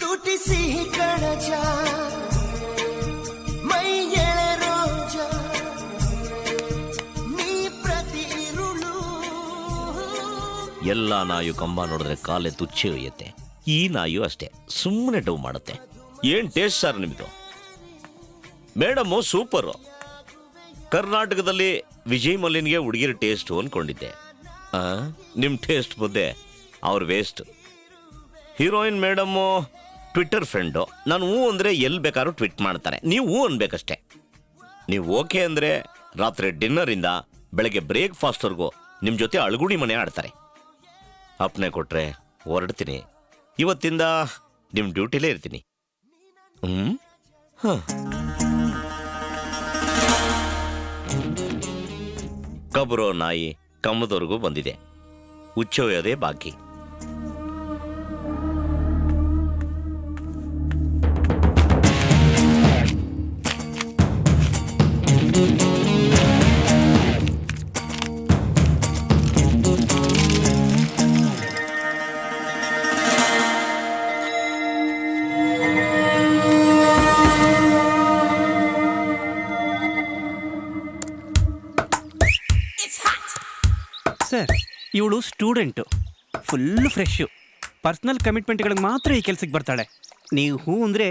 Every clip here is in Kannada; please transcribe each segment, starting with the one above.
ತುಟಿ ಸಿಹಿ ಕಣಜ ಮೈ ಎಳೆ ರೋಜ, ನೀ ಎಲ್ಲ ನಾಯು ಕಂಬ ನೋಡಿದ್ರೆ ಕಾಲೆ ತುಚ್ಚಿ ಒಯ್ಯುತ್ತೆ ಈ ನಾಯು ಅಷ್ಟೇ ಸುಮ್ಮನೆ ಡವ್ ಮಾಡುತ್ತೆ. ಏನ್ ಟೇಸ್ಟ್ ಸರ್ ನಿಮ್ಮದು ಮೇಡಮು ಸೂಪರು ಕರ್ನಾಟಕದಲ್ಲಿ ವಿಜಯ್ ಮಲ್ಲಿನ್ಗೆ ಹುಡುಗಿರ ಟೇಸ್ಟು ಅನ್ಕೊಂಡಿದ್ದೆ. ಆ, ನಿಮ್ ಟೇಸ್ಟ್ ಮುದ್ದೆ ಅವ್ರ waste heroine madam Twitter friend ನಾನು ಹೂ ಅಂದರೆ ಎಲ್ಲಿ ಬೇಕಾದ್ರೂ ಟ್ವಿಟ್ ಮಾಡ್ತಾರೆ ನೀವು ಹೂ ಅನ್ಬೇಕಷ್ಟೆ. ನೀವು ಓಕೆ ಅಂದರೆ ರಾತ್ರಿ ಡಿನ್ನರಿಂದ ಬೆಳಗ್ಗೆ ಬ್ರೇಕ್ಫಾಸ್ಟ್ವರೆಗೂ ನಿಮ್ಮ ಜೊತೆ ಅಳಗುಡಿ ಮನೆ ಆಡ್ತಾರೆ. ಅಪ್ಪನೆ ಕೊಟ್ಟರೆ ಹೊರಡ್ತೀನಿ. ಇವತ್ತಿಂದ ನಿಮ್ಮ ಡ್ಯೂಟಿಲೇ ಇರ್ತೀನಿ. ಹ್ಮ್. ಹ. ನಾಯಿ ಕಮ್ಮದವರೆಗೂ ಬಂದಿದೆ. ಉಚ್ಚೋಯೋದೇ ಬಾಕಿ. ಸರ್ ಇವಳು ಸ್ಟೂಡೆಂಟು. ಫುಲ್ ಫ್ರೆಶ್ಶು ಪರ್ಸ್ನಲ್ ಕಮಿಟ್ಮೆಂಟ್ಗಳಿಗೆ ಮಾತ್ರ ಈ ಕೆಲ್ಸಕ್ಕೆ ಬರ್ತಾಳೆ. ನೀವು ಹೂ ಅಂದರೆ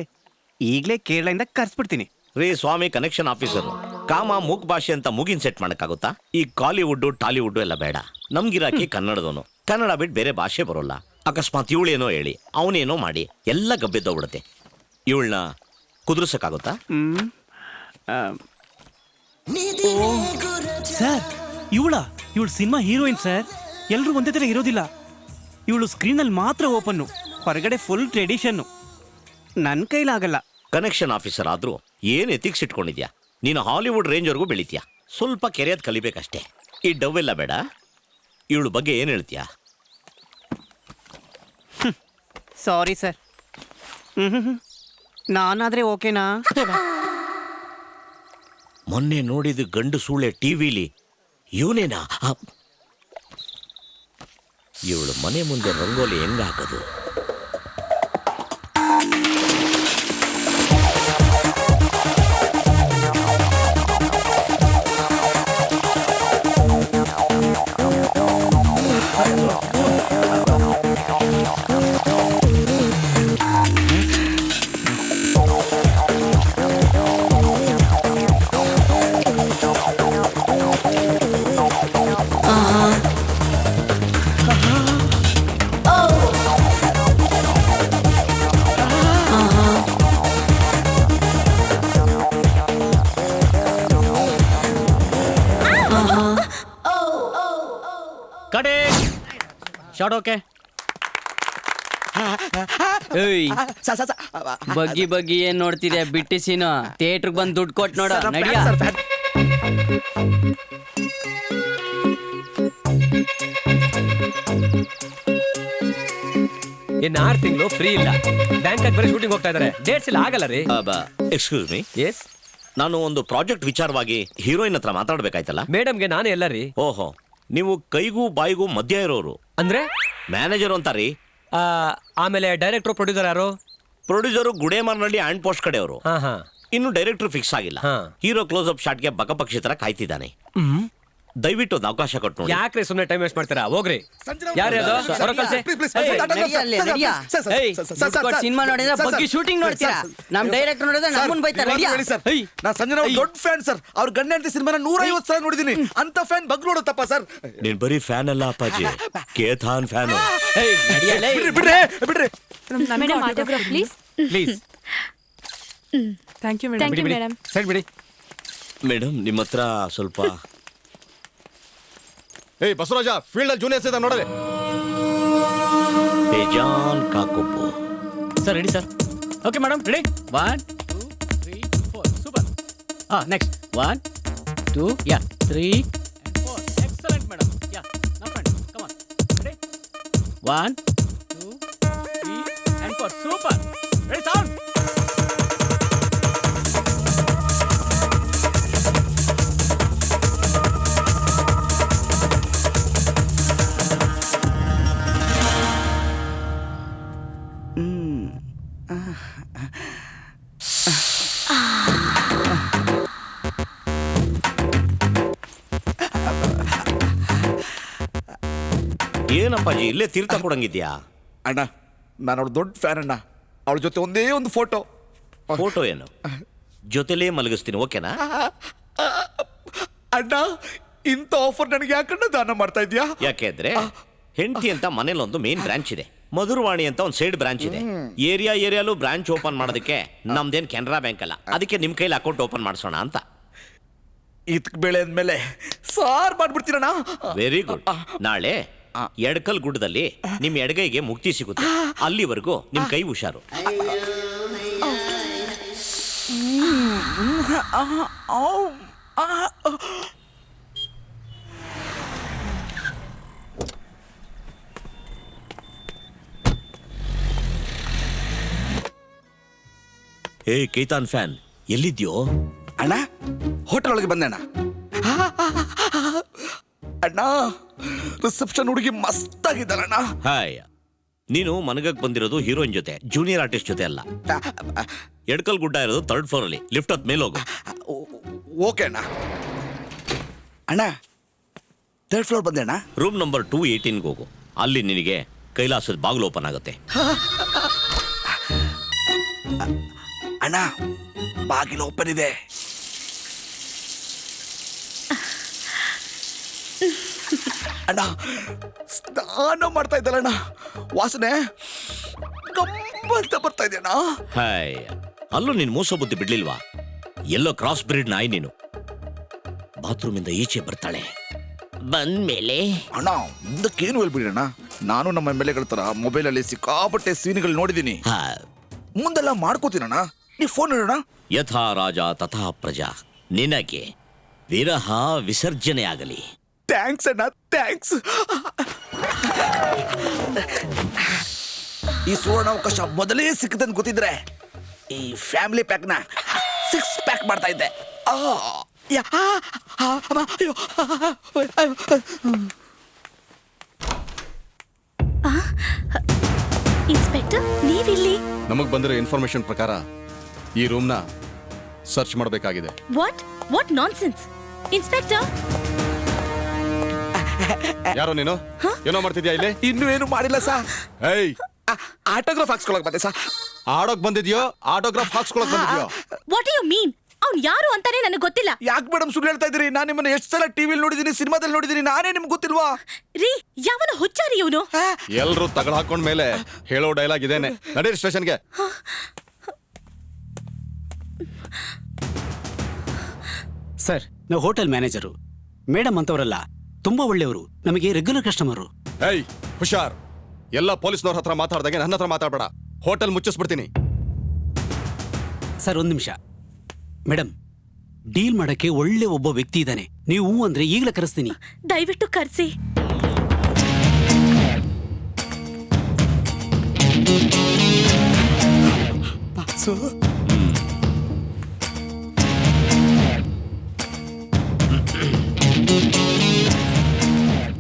ಈಗಲೇ ಕೇರಳದಿಂದ ಕರ್ಸ್ಬಿಡ್ತೀನಿ. ರೀ ಸ್ವಾಮಿ ಕನೆಕ್ಷನ್ ಆಫೀಸರು ಕಾಮ ಮೂಕ್ ಭಾಷೆ ಅಂತ ಮುಗಿನ್ ಸೆಟ್ ಮಾಡೋಕ್ಕಾಗುತ್ತಾ? ಈ ಕಾಲಿವುಡ್ ಟಾಲಿವುಡ್ ಎಲ್ಲ ಬೇಡ. ನಮ್ಗಿರಾಕಿ ಕನ್ನಡದವನು. ಕನ್ನಡ ಬಿಟ್ಟು ಬೇರೆ ಭಾಷೆ ಬರೋಲ್ಲ. ಅಕಸ್ಮಾತ್ ಇವಳೇನೋ ಹೇಳಿ ಅವನೇನೋ ಮಾಡಿ ಎಲ್ಲ ಗಬ್ಬೆದ್ದೋಗ್ಬಿಡುತ್ತೆ ಇವಳನ್ನ ಕುದುರ್ಸಕ್ಕಾಗುತ್ತಾ? ಸರ್ ಇವಳ ಇವಳು ಸಿನಿಮಾ ಹೀರೋಯಿನ್ ಸರ್. ಎಲ್ಲರೂ ಒಂದೇ ಥರ ಇರೋದಿಲ್ಲ. ಇವಳು ಸ್ಕ್ರೀನಲ್ಲಿ ಮಾತ್ರ ಓಪನ್ನು ಹೊರಗಡೆ ಫುಲ್ ಟ್ರೆಡಿಷನ್ನು ನನ್ನ ಕೈಲಾಗಲ್ಲ. ಕನೆಕ್ಷನ್ ಆಫೀಸರ್ ಆದರೂ ಏನು ಎಥಿಕ್ಸ್ ಇಟ್ಕೊಂಡಿದ್ಯಾ? ನೀನು ಹಾಲಿವುಡ್ ರೇಂಜ್ವರೆಗೂ ಬೆಳಿತೀಯಾ? ಸ್ವಲ್ಪ ಕೆರೆಯದ್ ಕಲಿಬೇಕಷ್ಟೇ. ಈ ಡವ್ ಎಲ್ಲ ಬೇಡ. ಇವಳು ಬಗ್ಗೆ ಏನು ಹೇಳ್ತೀಯಾ? ಸಾರಿ ಸರ್ ಹ್ಞೂ ನಾನಾದರೆ ಓಕೆನಾ? ಮೊನ್ನೆ ನೋಡಿದ ಗಂಡು ಸೂಳೆ ಟಿವಿಲಿ ಇವನೇನಾ? ಇವಳು ಮನೆ ಮುಂದೆ ರಂಗೋಲಿ ಹೆಂಗ ಶಾರ್ಟ್ ಓಕೆ ಏಯ್ ಬಗ್ಗಿ ಬಗ್ಗಿ ಏನ್ ನೋಡ್ತಿದೆ ಬಿಟ್ಟಿ ಸೀನು ಥಿಯೇಟರ್ ಬಂದು ದುಡ್ಡು ಕೊಟ್ಟು ನೋಡ ನಡಿಯ ಇನ್ ಆರ್ ತಿಂಗಳು ಫ್ರೀ ಇಲ್ಲ ಬ್ಯಾಂಕ್ ಬರೀ ಶೂಟಿಂಗ್ ಹೋಗ್ತಾ ಇದಾರೆ ಡೇಟ್ಸ್ ಇಲ್ಲ ಆಗಲ್ಲ ರೀ ಎಕ್ಸ್ಕ್ಯೂಸ್ ಮೀ ಎಸ್ ನಾನು ಒಂದು ಪ್ರಾಜೆಕ್ಟ್ ವಿಚಾರವಾಗಿ ಹೀರೋಯಿನ್ ಹತ್ರ ಮಾತಾಡ್ಬೇಕಾಯ್ತಲ್ಲ ಮೇಡಮ್ಗೆ ನಾನು ಎಲ್ಲ ರೀ ಓಹೋ ನೀವು ಕೈಗೂ ಬಾಯಿಗೂ ಮಧ್ಯ ಇರೋರು ಅಂದ್ರೆ? ಮ್ಯಾನೇಜರ್ ಅಂತಾರಿ. ಆ, ಆಮೇಲೆ ಡೈರೆಕ್ಟರ್ ಪ್ರೊಡ್ಯೂಸರ್ ಯಾರು? ಪ್ರೊಡ್ಯೂಸರು ಗುಡೇಮಾರ್ನಳ್ಳಿ ಆ್ಯಂಡ್ ಪೋಸ್ಟ್ ಕಡೆಯವರು. ಹಾ ಹಾ. ಇನ್ನು ಡೈರೆಕ್ಟರ್ ಫಿಕ್ಸ್ ಆಗಿಲ್ಲ. ಹಾ. ಹೀರೋ ಕ್ಲೋಸ್ ಅಪ್ ಶಾಟ್ಗೆ ಬಕಪಕ್ಷಿ ತರ ಕಾಯ್ತಿದ್ದಾನೆ. ದಯವಿಟ್ಟು ಒಂದು ಅವಕಾಶ ಕೊಟ್ಟು ನೋಡಿ. ಯಾಕ್ರಿ ಸುಮ್ಮನೆ ಟೈಮ್ ವೇಸ್ಟ್ ಮಾಡ್ತೀರಾ? ಹೋಗ್ರಿ. ಯಾರು ಅದು ಹೊರ ಕಳ್ಸಿ. ಸಿನಿಮಾ ನೋಡಿದ್ರೆ ಬಗ್ಗಿ ಶೂಟಿಂಗ್ ನೋಡ್ತೀರಾ? ನಮ್ ಡೈರೆಕ್ಟರ್ ನೋಡಿದ್ರೆ ನಮ್ಮನ್ ಬೈತಾರೆ ನಾ ಸಂಜನ ದೊಡ್ಡ ಫ್ಯಾನ್ ಸರ್. ಅವ್ರ ಗಂಡ ಹೆಂಡತಿ ಸಿನಿಮಾನ ನೂರ ಐವತ್ತು ಸಲ ನೋಡಿದೀನಿ. ಅಂತ ಫ್ಯಾನ್ ಬಗ್ ನೋಡುತ್ತಪ್ಪ ಸರ್. ನೀನ್ ಬರೀ ಫ್ಯಾನ್ ಅಲ್ಲ ಅಪ್ಪಾಜಿ. ಕೇಥಾನ್ ಫ್ಯಾನ್. ಬಿಡ್ರಿ ಬಿಡ್ರಿ madam autograph please please thank you madam ಬಿಡಿ. ಮೇಡಮ್ ನಿಮ್ಮ ಹತ್ರ ಸ್ವಲ್ಪ ಏಯ್ ಬಸವರಾಜ ಫೀಲ್ಡ್ ಅಲ್ಲಿ ಜೂನಿಯರ್ಸ್ ಇದ ನೋಡಲೆ ಬೇಜಾನ್ ಕಾಕೊಬ್ಬು sir ready sir okay madam ready one two three four super ಹಾ next one two yeah three four excellent madam yeah ನಮ್ಮ friend come on ready one two three ಏನಪ್ಪಾಜಿ ಇಲ್ಲೇ ತೀರ್ಥ ಕೊಡಂಗಿದ್ಯಾ? ಅಣ್ಣ ನಾನು ಅವಳು ದೊಡ್ಡ ಫ್ಯಾನ್ ಅಣ್ಣ. ಅವಳ ಜೊತೆ ಒಂದೇ ಒಂದು ಫೋಟೋ ಫೋಟೋ ಏನು? ಜೊತೆಲೇ ಮಲಗಿಸ್ತೀನಿ ಓಕೆನಾ? ಅಣ್ಣ ಇಂಥ ಆಫರ್ ನನಗೆ ಯಾಕಣ್ಣ ದಾನ ಮಾಡ್ತಾ ಇದೆಯಾ? ಯಾಕೆ ಅಂದ್ರೆ ಹೆಂಡತಿ ಅಂತ ಮನೇಲಿ ಒಂದು ಮೇನ್ ಬ್ರಾಂಚ್ ಇದೆ. ಮಧುರವಾಣಿ ಅಂತ ಒಂದು ಸೈಡ್ ಬ್ರಾಂಚ್ ಇದೆ. ಏರಿಯಾ ಏರಿಯಾಲು ಬ್ರಾಂಚ್ ಓಪನ್ ಮಾಡೋದಕ್ಕೆ ನಮ್ದೇನ್ ಕೆನರಾ ಬ್ಯಾಂಕ್ ಅಲ್ಲ. ಅದಕ್ಕೆ ನಿಮ್ಮ ಕೈಲಿ ಅಕೌಂಟ್ ಓಪನ್ ಮಾಡಿಸೋಣ ಅಂತ. ಇದಕ್ಕೆ ಬೆಳೆ ಅಂದಮೇಲೆ ಸಾರ್ ಮಾಡ್ಬಿಡ್ತೀರಣ್ಣ. ವೆರಿ ಗುಡ್ ನಾಳೆ ಎಡಕಲ್ ಗುಡ್ಡದಲ್ಲಿ ನಿಮ್ ಎಡಗೈಗೆ ಮುಕ್ತಿ ಸಿಗುತ್ತೆ. ಅಲ್ಲಿವರೆಗೂ ನಿಮ್ ಕೈ ಹುಷಾರು. ಏ ಕೈತಾನ್ ಫ್ಯಾನ್ ಎಲ್ಲಿದ್ಯೋ? ಅಣ್ಣ ಹೋಟೆಲ್ ಒಳಗೆ ಬಂದಣ್ಣ ಅಣ್ಣ. ಅಣ್ಣ ರಿಸೆಪ್ಷನ್ ಹುಡುಗಿ ಮಸ್ತ್ ಅಣ್ಣ ಹಾಯ್ ನೀನು ಮನಗಕ್ ಬಂದಿರೋದು ಹೀರೋಯಿನ್ ಜೊತೆ ಜೂನಿಯರ್ ಆರ್ಟಿಸ್ಟ್ ಜೊತೆ ಅಲ್ಲ. ಎಡ್ಕಲ್ ಗುಡ್ಡ ಇರೋದು ಥರ್ಡ್ ಫ್ಲೋರ್ ಅಲ್ಲಿ ಲಿಫ್ಟ್ ಹತ್ ಮೇಲೆ ಹೋಗು. ಓಕೆ ಅಣ್ಣ. ಅಣ್ಣ ಥರ್ಡ್ ಫ್ಲೋರ್ ಬಂದೆ ಅಣ್ಣ. ರೂಮ್ ನಂಬರ್ ಟೂ ಏಯ್ಟೀನ್ಗೆ ಹೋಗು. ಅಲ್ಲಿ ನಿನಗೆ ಕೈಲಾಸದ ಬಾಗಿಲು ಓಪನ್ ಆಗುತ್ತೆ. ಅಣ್ಣ ಬಾಗಿಲು ಓಪನ್ ಇದೆ. ಅಣ್ಣ ಸ್ನಾನ ಮಾಡ್ತಾ ಇದ್ದಲ್ಲ ವಾಸನೆ ಗಮ್ಮಂತ ಬರ್ತಾ ಇದೆ ಅಣ್ಣ. ಹಾಯ್ ಅಲ್ಲೂ ನೀನು ಮೋಸ ಬುದ್ಧಿ ಬಿಡ್ಲಿಲ್ವಾ? ಎಲ್ಲೋ ಕ್ರಾಸ್ ಬ್ರೀಡ್ ನಾಯಿ ನೀನು. ಬಾತ್ರೂಮಿಂದ ಈಚೆ ಬರ್ತಾಳೆ. ಬಂದ್ಮೇಲೆ? ಅಣ್ಣ ಮುಂದಕ್ಕೇನು ಹೇಳ್ಬಿಡಣ್ಣ ನಾನು ನಮ್ಮ ಎಂ ಎಲ್ ಎಗಳ ತರ ಮೊಬೈಲಲ್ಲಿ ಸಿಕ್ಕಾಪಟ್ಟೆ ಸೀನ್ಗಳು ನೋಡಿದ್ದೀನಿ. ಹಾ, ಮುಂದೆಲ್ಲ ಮಾಡ್ಕೋತೀನಣ್ಣ ನೀವು ಫೋನ್ ಇಡೋಣ. ಯಥಾ ರಾಜ ತಥಾ ಪ್ರಜಾ ನಿನಗೆ ವಿರಹ ವಿಸರ್ಜನೆ ಆಗಲಿ ಥ್ಯಾಂಕ್ಸ್ ಅಣ್ಣ ಥ್ಯಾಂಕ್ಸ್ ಈ ಸುವರ್ಣ ಅವಕಾಶ ಮೊದಲೇ ಸಿಕ್ಕದಂತ ಗೊತ್ತಿದ್ರೆ ಈ ಫ್ಯಾಮಿಲಿ ಪ್ಯಾಕ್ನ ಸಿಕ್ಸ್ ಪ್ಯಾಕ್ ಮಾಡ್ತಾ ಇದ್ದೆ. ಆ, ಯಾ, ಆ, ಆ, ಅಮ್ಮ, ಅಯ್ಯೋ, ಅಯ್ಯೋ. ಇನ್ಸ್ಪೆಕ್ಟರ್ ನೀವಿಲ್ಲಿ? ನಮಗ್ ಬಂದಿರೋ ಇನ್ಫಾರ್ಮೇಶನ್ ಪ್ರಕಾರ ಈ ರೂಮ್ನ ಸರ್ಚ್ ಮಾಡಬೇಕಾಗಿದೆ. ವಾಟ್ ವಾಟ್ ನಾನ್ಸೆನ್ಸ್ ಇನ್ಸ್ಪೆಕ್ಟರ್ ಯಾರೋ ನೀನು? ಏನೋ ಮಾಡ್ತಿದ್ಯಾ ಇಲ್ಲಿ? ಇನ್ನೂ ಏನು ಮಾಡಿಲ್ಲ ಸಾ. ಏಯ್! ಆಟೋಗ್ರಾಫ್ ಹಾಕ್ಸ್ಕೊಳಕ್ ಬಂದೆ ಸಾ. ಆಡೋಕ್ ಬಂದಿದ್ಯೋ? ಆಟೋಗ್ರಾಫ್ ಹಾಕ್ಸ್ಕೊಳಕ್ ಬಂದಿದ್ಯೋ? ವಾಟ್ ಯು ಮೀನ್ ಅವ್ನು ಯಾರು ಅಂತಾನೆ ನನಗೆ ಗೊತ್ತಿಲ್ಲ. ಯಾಕೆ ಮೇಡಮ್ ಸುಳ್ಳು ಹೇಳ್ತಾ ಇದ್ದೀರಿ? ನಾನು ನಿಮ್ಮನ್ನ ಎಷ್ಟು ಸಲ ಟಿವಿಲಿ ನೋಡಿದ್ದೀನಿ ಸಿನಿಮಾದಲ್ಲಿ ನೋಡಿದ್ದೀನಿ ನಾನೇ ನಿಮ್ಗೆ ಗೊತ್ತಿಲ್ವಾ? ರೀ ಯಾವನ ಹುಚ್ಚಾರಿ ಇವನು? ಎಲ್ಲರೂ ತಗಳ ಹಾಕೊಂಡ ಮೇಲೆ ಹೇಳೋ ಡೈಲಾಗ್ ಇದೇನೆ. ನಡೀರಿ ಸ್ಟೇಷನ್ಗೆ. ಸರ್ ನಾವು ಹೋಟೆಲ್ ಮ್ಯಾನೇಜರು. ಮೇಡಮ್ ಅಂತವರಲ್ಲ ತುಂಬಾ ಒಳ್ಳೆಯವರು. ನಮಗೆ ರೆಗ್ಯುಲರ್ ಕಸ್ಟಮರು ಏಯ್ ಹುಷಾರ್. ಎಲ್ಲ ಪೊಲೀಸ್ನವ್ರ ಹತ್ರ ಮಾತಾಡ್ದಾಗೆ ನನ್ನ ಹತ್ರ ಮಾತಾಡ್ಬೇಡ. ಹೋಟೆಲ್ ಮುಚ್ಚಿಸ್ಬಿಡ್ತೀನಿ. ಸರ್ ಒಂದು ನಿಮಿಷ. ಮೇಡಮ್ ಡೀಲ್ ಮಾಡಕ್ಕೆ ಒಳ್ಳೆ ಒಬ್ಬ ವ್ಯಕ್ತಿ ಇದ್ದಾನೆ. ನೀವು ಹೂ ಅಂದ್ರೆ ಈಗಲೇ ಕರೆಸ್ತೀನಿ. ದಯವಿಟ್ಟು ಕರ್ಸಿ.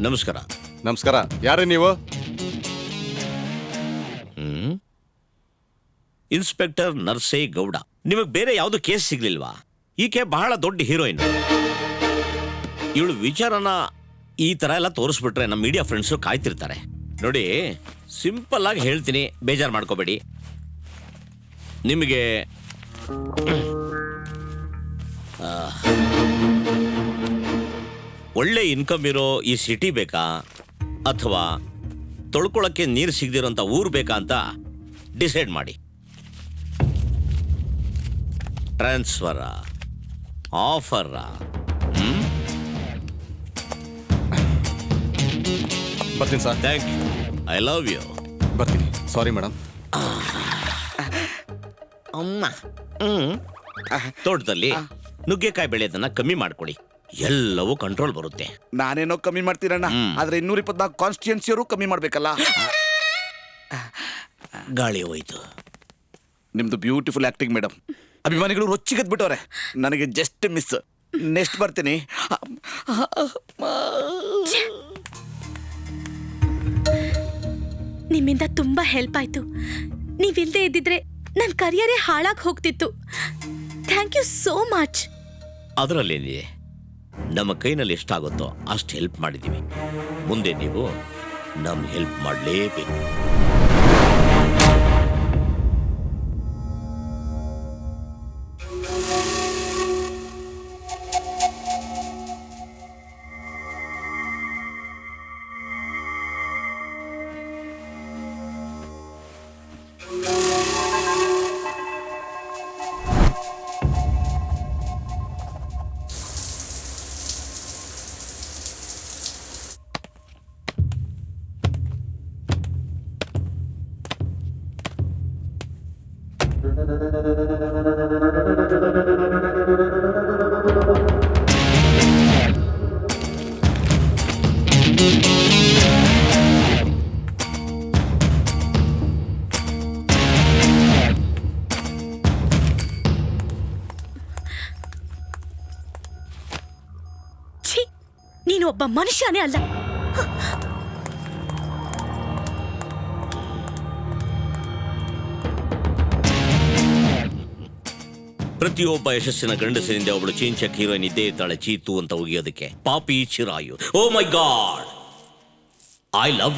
ನಮಸ್ಕಾರ. ನಮಸ್ಕಾರ. ಯಾರು ನೀವು? ಇನ್ಸ್ಪೆಕ್ಟರ್ ನರ್ಸೇ ಗೌಡ ನಿಮಗೆ ಬೇರೆ ಯಾವುದು ಕೇಸ್ ಸಿಗ್ಲಿಲ್ವಾ? ಈಕೆ ಬಹಳ ದೊಡ್ಡ ಹೀರೋಯಿನ್. ಇವಳು ವಿಚಾರನ ಈ ತರ ಎಲ್ಲ ತೋರಿಸ್ಬಿಟ್ರೆ ನಮ್ಮ ಮೀಡಿಯಾ ಫ್ರೆಂಡ್ಸ್ ಕಾಯ್ತಿರ್ತಾರೆ. ನೋಡಿ ಸಿಂಪಲ್ ಆಗಿ ಹೇಳ್ತೀನಿ ಬೇಜಾರು ಮಾಡ್ಕೋಬೇಡಿ. ನಿಮಗೆ ಆ, ಒಳ್ಳೆ ಇನ್ಕಮ್ ಇರೋ ಈ ಸಿಟಿ ಬೇಕಾ? ಅಥವಾ ತೊಳ್ಕೊಳಕ್ಕೆ ನೀರು ಸಿಗದಿರೋಂಥ ಊರು ಬೇಕಾ ಅಂತ ಡಿಸೈಡ್ ಮಾಡಿ. ಟ್ರಾನ್ಸ್ಫರ ಆಫರ ಬರ್ತೀನಿ sir. Thank you I love you ಬರ್ತೀನಿ. ಸಾರಿ ಮೇಡಮ್ ಅಮ್ಮ ತೋಟದಲ್ಲಿ ನುಗ್ಗೆಕಾಯಿ ಬೆಳೆಯೋದನ್ನ ಕಮ್ಮಿ ಮಾಡ್ಕೊಳ್ಳಿ. ಎಲ್ಲವೂ ಕಂಟ್ರೋಲ್ ಬರುತ್ತೆ. ನಾನೇನೋ ಕಮ್ಮಿ ಮಾಡ್ತೀರಣ್ಣ. ಆದ್ರೆ ಇನ್ನೂರ ಇಪ್ಪತ್ನಾಲ್ಕು ಕಾನ್ಸ್ಟಿಟ್ಯೂನ್ಸಿಯವರು ಕಮ್ಮಿ ಮಾಡ್ಬೇಕಲ್ಲ. ಗಾಳಿ ಹೋಯ್ತು. ನಿಮ್ದು ಬ್ಯೂಟಿಫುಲ್ ಆಕ್ಟಿಂಗ್ ಮೇಡಮ್ ಅಭಿಮಾನಿಗಳು ರೊಚ್ಚಿಗೆ ಬಿಟ್ಟವ್ರೆ ನನಗೆ ಜಸ್ಟ್ ಮಿಸ್ ನೆಕ್ಸ್ಟ್ ಬರ್ತೀನಿ. ನಿಮ್ಮಿಂದ ತುಂಬಾ ಹೆಲ್ಪ್ ಆಯ್ತು. ನೀವಿಲ್ದೇ ಇದ್ದಿದ್ರೆ ನನ್ನ ಕರಿಯರೇ ಹಾಳಾಗಿ ಹೋಗ್ತಿತ್ತು. ಥ್ಯಾಂಕ್ ಯು ಸೋ ಮಚ್ ಅದರಲ್ಲೇನಿದೆ? ನಮ್ಮ ಕೈನಲ್ಲಿ ಎಷ್ಟಾಗುತ್ತೋ ಅಷ್ಟು ಹೆಲ್ಪ್ ಮಾಡಿದ್ದೀವಿ. ಮುಂದೆ ನೀವು ನಮ್ ಹೆಲ್ಪ್ ಮಾಡಲೇಬೇಕು. ನೀನು ಒಬ್ಬ ಮನುಷ್ಯನೇ ಅಲ್ಲ ಪ್ರತಿಯೊಬ್ಬ ಯಶಸ್ಸಿನ ಗಂಡಸಿನಿಂದ ಅವಳು ಚೇಂಚಕ್ ಹೀರೋಯಿನ್ ಇದ್ದೇ ಇದ್ದಾಳೆ, ಚೀತು ಅಂತ ಒಗಿಯೋದಕ್ಕೆ ಪಾಪಿ ಚಿರಾಯು. ಓ my God I love you